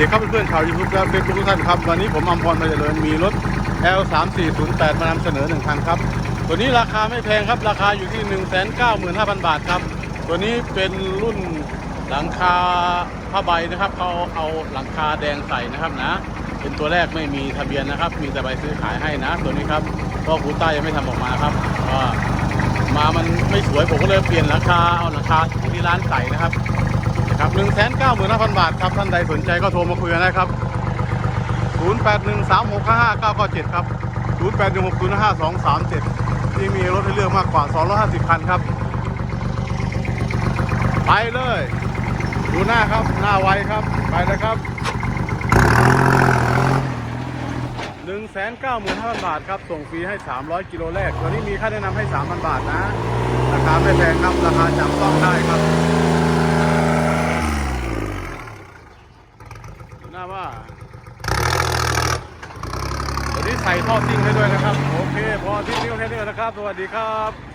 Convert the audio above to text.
ดีครับเพื่อนๆชาวยูทูบและเฟซบุ๊กทุกท่านครับ วันนี้ผมอมพรมาเจริญมีรถ L 3 4 0 8มานำเสนอหนึ่งคันครับ ตัวนี้ราคาไม่แพงครับ ราคาอยู่ที่ 1 9 5 0 0 0 บาทครับ ตัวนี้เป็นรุ่นหลังคาผ้าใบนะครับเขาเอาหลังคาแดงใส่นะครับนะ เป็นตัวแรกไม่มีทะเบียนนะครับ มีแต่ใบซื้อขายให้นะ ตัวนี้ครับก็คูต้ายังไม่ทำออกมาครับก็มามันไม่สวยผมก็เลยเปลี่ยนราคาเอาหลังคาที่ร้านใส่นะครับ ครับหนึ่งแสนเก้าหมื่นห้าพันบาทครับท่านใดสนใจก็โทรมาคุยกันได้ครับ0 8 1 3 6 5 5 9 9 7ครับ0 8 1 6 0 5 2 3 7ที่มีรถให้เลือกมากกว่า250คันครับ ไปเลย ดูหน้าครับหน้าไวครับไปเลยครับ1 9 5 0 0 0 บาทครับ ส่งฟรีให้ 300 กิโลแรกตัวนี้มีค่าแนะนำให้ 3,000 บาทนะ ราคาไม่แพงครับ ราคาจับต้องได้ครับ หน้าว่าวันนี้ใส่ท่อซิ่งให้ด้วยนะครับ โอเค พอที่นิ้วแค่นี้นะครับ สวัสดีครับ